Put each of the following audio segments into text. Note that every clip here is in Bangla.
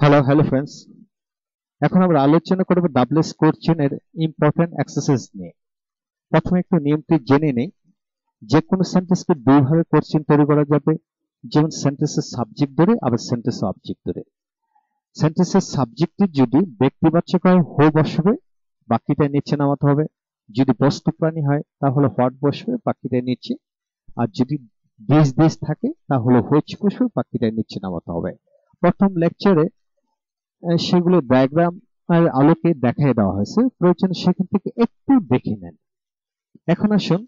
হ্যালো হ্যালো ফ্রেন্ডস এখন আমরা আলোচনা করব ডাব্লিউএস কোশ্চেনের ইম্পর্টেন্ট এক্সারসাইজ নিয়ে। প্রথমে একটু নিয়মটি জেনে নেই। যে কোনো সেন্টেন্সকে দুইভাবে কোশ্চেন তৈরি করা যাবে। যেমন সেন্টেন্সের সাবজেক্ট ধরে, আবার সেন্টেন্সের অবজেক্ট ধরে। সেন্টেন্সের সাবজেক্টটি যদি ব্যক্তিবাচক হয় হো বসবে, বাকিটা নিচে নামাতে হবে। যদি বস্তু প্রাণী হয়, তাহলে হোয়াট বসবে, বাকিটা নিচে। আর যদি দেশ দেশ থাকে, তাহলে হুইচ বসবে, বাকিটা নিচে নামাতে হবে। প্রথম লেকচারে সেগুলো ডায়াগ্রাম আলোকে দেখাই দেওয়া হয়েছে। প্রয়োজন সেখান থেকে একটু দেখে নেন। এখন আসুন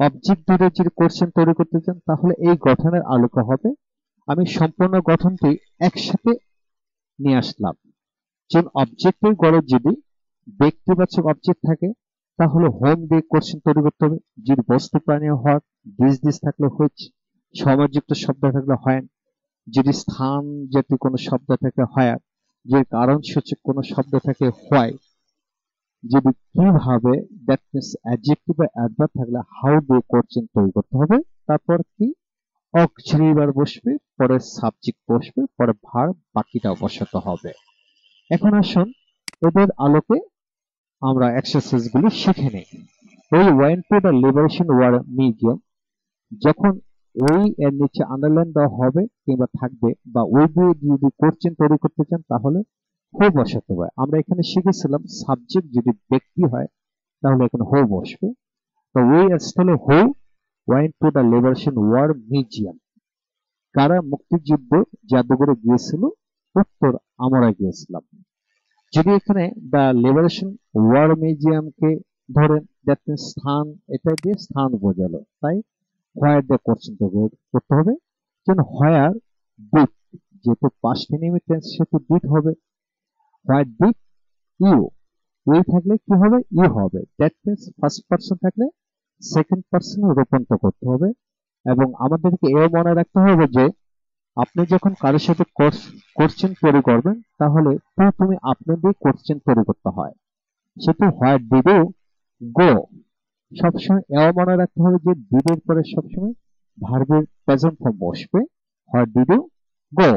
অবজেক্ট ধরে যদি কোশ্চেন তৈরি করতে চান, তাহলে এই গঠনের আলোকে হবে। আমি সম্পূর্ণ গঠনটি একসাথে নিয়ে আসলাম। যেমন অবজেক্টের গড়ে যদি ব্যক্তিবাচক অবজেক্ট থাকে, তাহলে হোম দিয়ে কোশ্চেন তৈরি করতে হবে। যদি বস্তু প্রাণী হওয়ার দিস থাকলে হচ্ছে সময়যুক্ত শব্দ থাকলে হয় যদি স্থান জাতীয় কোনো শব্দ থাকে হয় যে কারণ সূচক কোনো শব্দ থাকে হয় যদি কীভাবে দ্যাট অ্যাডজেক্টিভ বা থাকলে হাউ দিয়ে কোশ্চেন তৈরি করতে হবে, তারপর কি? অক্সিলারি বার বসবে পরে সাবজেক্ট বসবে পরে ভার বাকিটা বসাতে হবে। এখন আসুন এদের আলোকে আমরা এক্সারসাইজ গুলি শিখে নেই। ওই went to the Liberation War Museum যখন ওই এর নিচে আন্ডারলাইন দেওয়া হবে কিংবা থাকবে বা ওই দিয়ে যদি কোশ্চেন তৈরি করতে চান তাহলে হো বসাতে হবে আমরা এখানে শিখেছিলাম সাবজেক্ট যদি ব্যক্তি হয় তাহলে এখানে হো বসবে। তো ওই স্থলে who went to the Liberation War Museum কারা মুক্তিযুদ্ধ জাদুঘরে গিয়েছিল? উত্তর, আমরা গিয়েছিলাম। যদি এখানে দ্য লিবারেশন ওয়ার মিউজিয়ামকে ধরেন স্থান, এটা দিয়ে স্থান বোঝালো। তাই হোয়ার দিয়ে কোশ্চেন করতে হবে। যেন হোয়ার ডিড যেহেতু পাস্ট এনিমি টেন্স সেহেতু ডিড হবে। হোয়ার ডিড ইউ ওই থাকলে কি হবে? ই হবে। দ্যাট মিনস ফার্স্ট পার্সন থাকলে সেকেন্ড পার্সনে রূপান্তর করতে হবে। এবং আমাদেরকে এও মনে রাখতে হবে যে, আপনি যখন কারোর সাথে কোশ্চেন তৈরি করবেন, তাহলে তুমি আপনি দিয়ে কোশ্চেন তৈরি করতে হয়। সেহেতু হোয়ার ডিড ইউ গো সবসময় এও মনে রাখতে হবে যে ডিডের পরে সবসময় ভার্বের প্রেজেন্ট ফর্ম বসবে হোয়াট ডিড গো।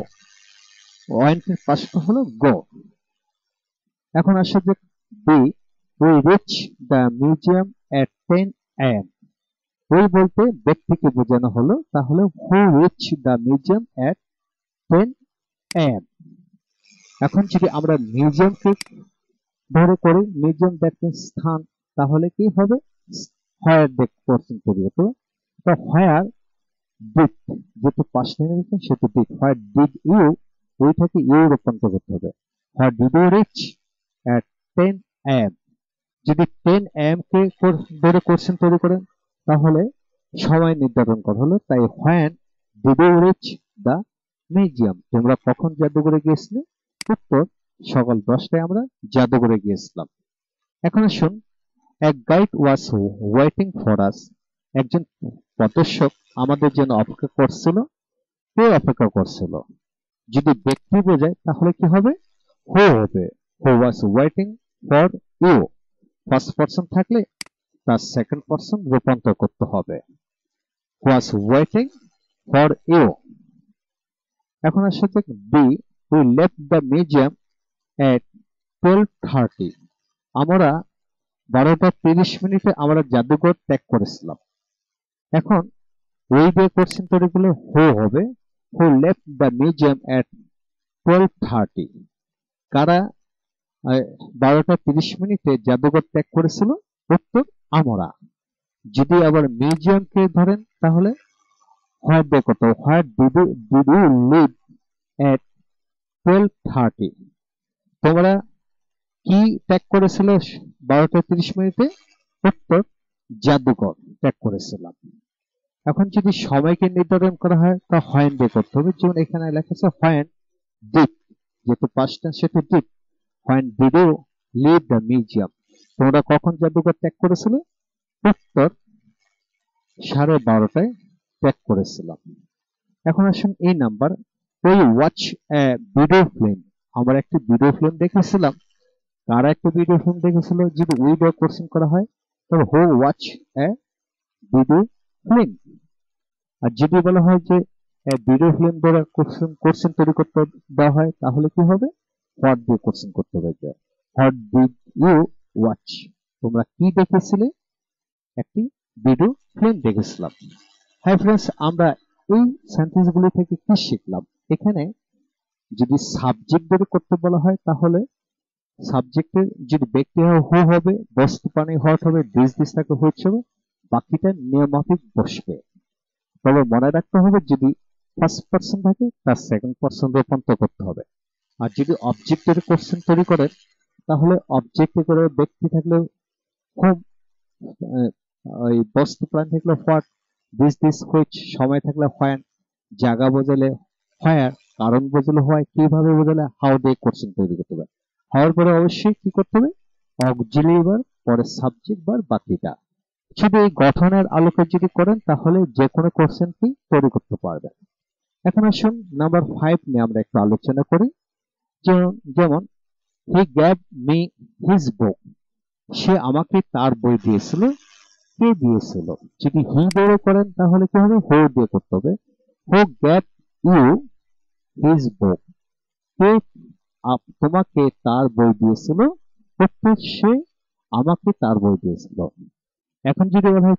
হলো গো। এখন আসে যে B, we reach the museum at ten am. ওই বলতে ব্যক্তিকে বোঝানো হলো, তাহলে who reach the museum at ten am. এখন যদি আমরা মিউজিয়ামকে ধরে করি, মিউজিয়াম দ্যাট স্থান, তাহলে কি হবে? হোয়ার দেখ কোশ্চেন করি তো হোয়ার ডিড যেহেতু পাশ নিয়ে সেহেতু ডিড হোয়ার ডিড ইউ ওইটাকে ইউ রূপান্তর করতে হবে। Where did you reach at ten am যদি টেন এম কে ধরে কোশ্চেন তৈরি করেন, তাহলে সময় নির্ধারণ করা হলো, তাই when did you reach the museum তোমরা কখন জাদুঘরে গিয়েছিলে? উত্তর সকাল দশটায় আমরা জাদুঘরে গিয়েছিলাম। এখন আসুন এক guide was waiting for us একজন প্রদর্শক আমাদের জন্য অপেক্ষা করছিল। কে অপেক্ষা করছিল? যদি ব্যক্তি বোঝায়, তাহলে কি হবে? হু হবে? Who was waiting for you first person থাকলে তার সেকেন্ড পার্সন রূপান্তর করতে হবে। ওয়াজ ওয়েটিং ফর ইউ এখন আসছে B we left the museum at twelve thirty আমরা বারোটা তিরিশ মিনিটে আমরা জাদুঘর ত্যাগ করেছিলাম। এখন ওই দিয়ে কোশ্চেন তৈরি করলে হু হবে who left the museum at twelve thirty কারা বারোটা তিরিশ মিনিটে জাদুঘর ত্যাগ করেছিল? উত্তর, আমরা। যদি আবার মিউজিয়ামকে ধরেন, তাহলে হোয়াট দিয়ে কত what did did live at twelve thirty তোমরা কি ত্যাগ করেছিল বারোটা তিরিশ মিনিটে? উত্তর জাদুকর ত্যাগ করেছিলাম। এখন যদি সময়কে নির্ধারণ করা হয়, তা হয়েন দিয়ে করতে হবে। যেমন এখানে লেখা আছে হয়েন ডিট যেহেতু পাঁচটা সেহেতু did when did leave the museum তোমরা কখন জাদুঘর ত্যাগ করেছিলে? উত্তর, সাড়ে বারোটায় ত্যাগ করেছিলাম। এখন আসুন এই নাম্বার ওই ওয়াচ ভিডিও ফিল্ম আমরা একটি ভিডিও ফিল্ম দেখেছিলাম। কারা একটা ভিডিও ফিল্ম দেখেছিল, যদি দিয়ে কোশ্চেন করা হয়, তবে who watch a video film আর যদি বলা হয় যে ভিডিও ফিল্ম দ্বারা কোশ্চেন কোশ্চেন তৈরি করতে দেওয়া হয়, তাহলে কি হবে? হোয়াট দিয়ে কোশ্চেন করতে হবে হোয়াট ডিড ইউ ওয়াচ তোমরা কি দেখেছিলে? একটি ভিডিও ফিল্ম দেখেছিলাম। হাই ফ্রেন্ডস আমরা এই সেন্টেন্সগুলি থেকে কি শিখলাম? এখানে যদি সাবজেক্ট ধরে করতে বলা হয়, তাহলে সাবজেক্টের যদি ব্যক্তি হয়, হু হবে বস্তু প্রাণী হট হবে দিস দিস থাকে হুইচ হবে, বাকিটা নিয়মাফিক বসবে। তবে মনে রাখতে হবে, যদি ফার্স্ট পার্সন থাকে, তার সেকেন্ড পার্সন রূপান্তর করতে হবে। আর যদি অবজেক্টের কোশ্চেন তৈরি করেন তাহলে অবজেক্টে করে ব্যক্তি থাকলে খুব ওই বস্তু প্রাণ থাকলে হোয়াট দিস দিস হুইচ, সময় থাকলে হোয়েন জায়গা বোঝালে হোয়ার কারণ বোঝালে হয় কীভাবে বোঝালে হাউ দিয়ে কোশ্চেন তৈরি করতে হবে। হওয়ার পরে অবশ্যই কি করতে হবে? অক্সিলিয়ারি বার পরে সাবজেক্ট বার বাকিটা শুধু এই গঠনের আলোকে যদি করেন, তাহলে যে কোনো কোশ্চেন কি তৈরি করতে পারবেন। এখন আসুন নাম্বার ফাইভ নিয়ে আমরা একটু আলোচনা করি। যেমন he gave me his book সে আমাকে তার বই দিয়েছিল, কে দিয়েছিল? যদি হি দিয়ে করেন, তাহলে কি হবে? হো দিয়ে করতে হবে। He gave you his book কে তোমাকে তার বই দিয়েছিল প্রত্যেক সে আমাকে তার বই দিয়েছিল। এখন যদি বলা হয়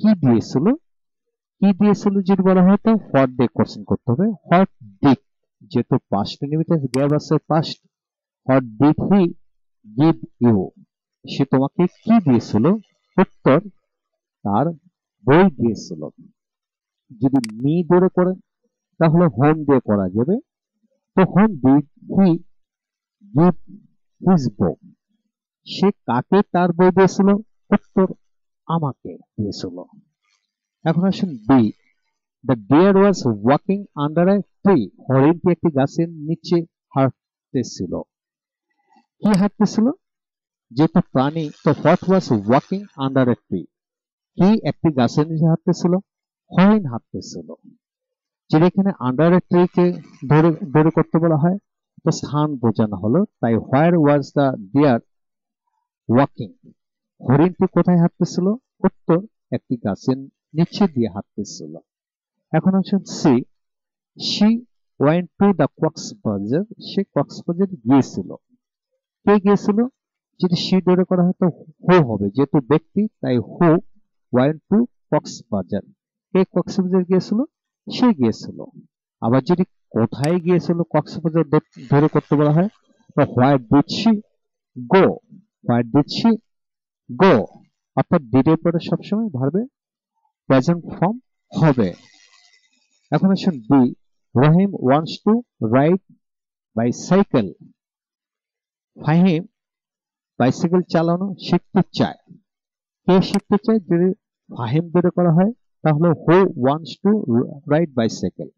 কি দিয়েছিল? কি দিয়েছিল যদি বলা হয় তো? হোয়াট দিয়ে কোশ্চেন করতে হবে। What did? যেহেতু পাস্ট নিমিত্তে গ্যাপ আছে past what did he give you? সে তোমাকে কি দিয়েছিল? উত্তর, তার বই দিয়েছিল। যদি মি ধরে করেন তাহলে হোম দিয়ে করা যাবে। তো whom did he give his book সে কাকে তার বই দিয়েছিল? উত্তর আমাকে দিয়েছিল। এখন আসুন B the deer was walking under a tree হরিণটি একটি গাছের নিচে হাঁটতেছিল। কি হাঁটতেছিল? যেহেতু প্রাণী, তো what was walking under a tree কি একটি গাছের নিচে হাঁটতেছিল? হরিণ হাঁটতেছিল। যদি এখানে আন্ডার এ ট্রিকে ধরে ধরে করতে বলা হয়। তো স্থান বোঝানো হলো, তাই where was the deer walking হরিণটি কোথায় হাঁটতেছিল? উত্তর, একটি গাছের নিচে দিয়ে হাঁটতেছিল। এখন আসুন C she went to the Cox's Bazar সে কক্সবাজার গিয়েছিল। কে গিয়েছিল? যদি সি ধরে করা হয়, তো হু হবে। যেহেতু ব্যক্তি, তাই হু ওয়েন্ট টু কক্সবাজার কে কক্সবাজার গিয়েছিল? সে গিয়েছিল। আবার যদি কোথায় গিয়েছিল কক্সবাজার ধরে করতে বলা হয়? Why did she go? Why she go? অর্থাৎ ডিডের পরে সবসময় ভার্বে? প্রেজেন্ট ফর্ম হবে। এখন আসুন B Rahim wants to ride bicycle. Fahim bicycle চালানো শিখতে চায়। কে শিখতে চায়? যদি ফাহিম ধরে করা হয়, তাহলে who wants to ride bicycle.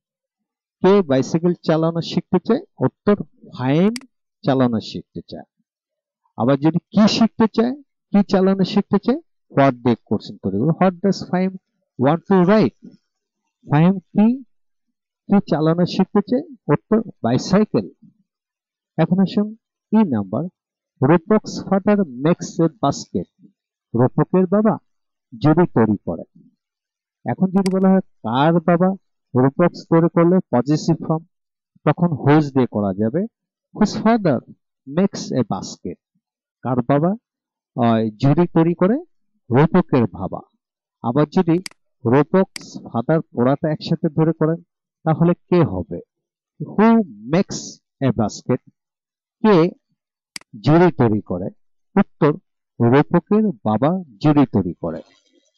K bicycle চালানো শিখতে চায়? উত্তর ফাহিম চালানো শিখতে চায়। আবার যদি কি শিখতে চায়? কি চালানো শিখতে চায়? হোয়াট দিয়ে কোশ্চেন তৈরি করব। What does Fahim want to write Fahim কি? কি চালানো শিখতে চায়? উত্তর বাইসাইকেল এখন আসুন E number Rupok's father makes a basket রূপকের বাবা জুড়ি তৈরি করে। এখন যদি বলা হয় কার বাবা? রূপক্স তৈরি করলে পজিটিভ ফর্ম তখন হুজ দিয়ে করা যাবে। Whose father makes a basket কার বাবা? ঝুড়ি তৈরি করে, রূপকের ভাবা আবার যদি রূপক ফাদার পোড়াটা একসাথে ধরে করেন, তাহলে কে হবে? হু মেক্স এ বাস্কেট কে জুড়ি তৈরি করে? উত্তর, রূপকের বাবা জুড়ি তৈরি করে।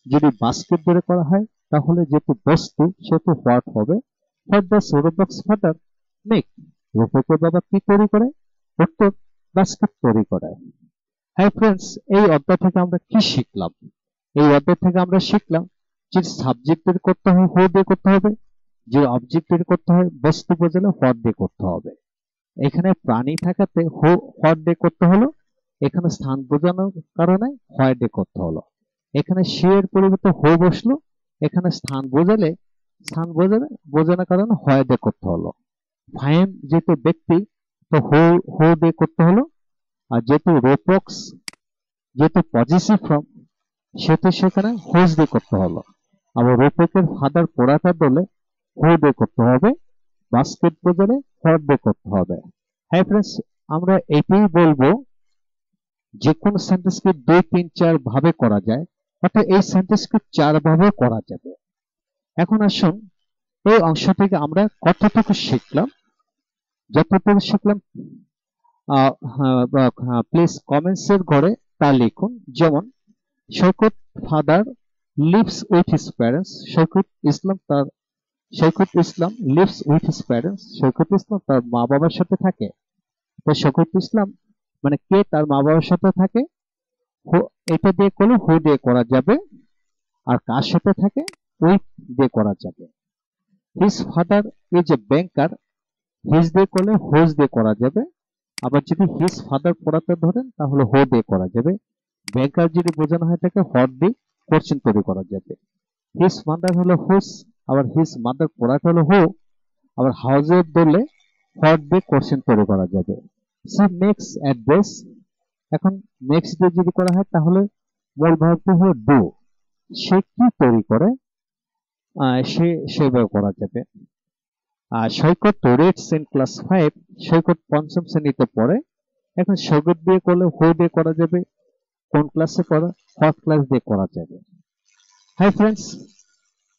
যদি বাস্কেট ধরে করা হয় তাহলে যেহেতু বস্তু, সেহেতু হোয়াট হবে? What does Rupok's father make রূপকের বাবা কি তৈরি করে? উত্তর বাস্কেট তৈরি করে। হ্যাঁ ফ্রেন্ডস এই অধ্যায় থেকে আমরা কি শিখলাম? এই অধ্যায় থেকে আমরা শিখলাম যে সাবজেক্টের করতে হয় হো দিয়ে করতে হবে, যে অবজেক্টের করতে হয় বস্তু বোঝালে হোয়াট দিয়ে করতে হবে। এখানে প্রাণী থাকাতে হো হোয়াট দিয়ে করতে হলো, এখানে স্থান বোঝানোর কারণে হোয়াট দিয়ে করতে হলো। এখানে সে পরিবর্তে হো বসল এখানে স্থান বোঝালে স্থান বোঝালে, বোঝানোর কারণে হয় দিয়ে করতে হলো। ফাইম যেহেতু ব্যক্তি, তো হো হো দিয়ে করতে হলো। আর যেহেতু রোপক্স যেহেতু পজিটিভ ফর্ম, সেহেতু সেখানে হোজ দিয়ে করতে হলো। আবার রোপকের ফাদার পোড়াটা দলে হো দিয়ে করতে হবে, বাস্কেট বোঝালে ফর দিয়ে করতে হবে। হ্যাঁ ফ্রেন্ডস আমরা এটাই বলব যে কোন সেন্টেন্সকে দুই, তিন, চার ভাবে করা যায়। অর্থাৎ এই সেন্টেন্সকে চার ভাবে করা যাবে। এখন আসুন, এই অংশ থেকে আমরা কতটুকু শিখলাম? যতটুকু শিখলাম প্লিজ কমেন্টস এর ঘরে তা লিখুন। যেমন Saikat father lives with his parents Saikat Islam তার Saikat Islam lives with his parents Saikat Islam তার মা বাবার সাথে থাকে। তো সৈকত ইসলাম মানে কে তার মা বাবার সাথে থাকে? এটা দিয়ে করলে হু দিয়ে করা যাবে। আর কার সাথে থাকে? উইথ দিয়ে করা যাবে। His father is a banker his দিয়ে করলে হোজ দিয়ে করা যাবে। আবার যদি হিজ ফাদার পড়াতে ধরেন, তাহলে হো দিয়ে করা যাবে। ব্যাংকার যদি বোঝানো হয় থাকে হট দিয়ে কোশ্চেন তৈরি করা যাবে। হিজ মাদার হলো হুস আবার হিজ মাদার পড়াতে হলো হো। আবার হাউজের ধরলে হট দিয়ে কোশ্চেন তৈরি করা যাবে। সি মেক্স অ্যাড্রেস এখন নেক্সট দিয়ে যদি করা হয়, তাহলে মূল ভাবটি হলো ডু সে কি তৈরি করে? সে সেভাবে করা যাবে। আর Saikat reads in class five Saikat পঞ্চম শ্রেণীতে পড়ে। এখন সৈকত দিয়ে করলে হু দিয়ে করা যাবে? কোন ক্লাসে করা? ফার্স্ট ক্লাস দিয়ে করা যাবে। হাই ফ্রেন্ডস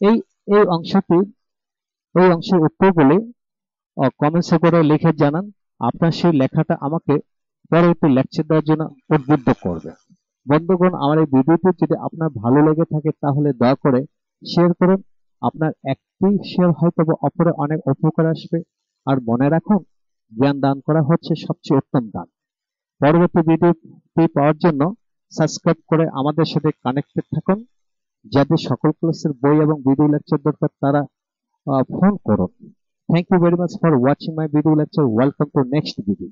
এই এই অংশটি, এই অংশের উত্তরগুলি কমেন্টসে করে লিখে জানান। আপনার সেই লেখাটা আমাকে পরবর্তী লেকচার দেওয়ার জন্য উদ্বুদ্ধ করবে। বন্ধুগণ, আমার এই ভিডিওটি যদি আপনার ভালো লেগে থাকে, তাহলে দয়া করে শেয়ার করুন। আপনার একটি শেয়ার হয়তো অপরে অনেক উপকার আসবে। আর মনে রাখুন, জ্ঞান দান করা হচ্ছে সবচেয়ে উত্তম দান। পরবর্তী ভিডিওটি পাওয়ার জন্য সাবস্ক্রাইব করে আমাদের সাথে কানেক্টেড থাকুন। যাদের সকল ক্লাসের বই এবং ভিডিও লেকচার দরকার, তারা ফোন করুন। Thank you very much for watching my video lecture welcome to next video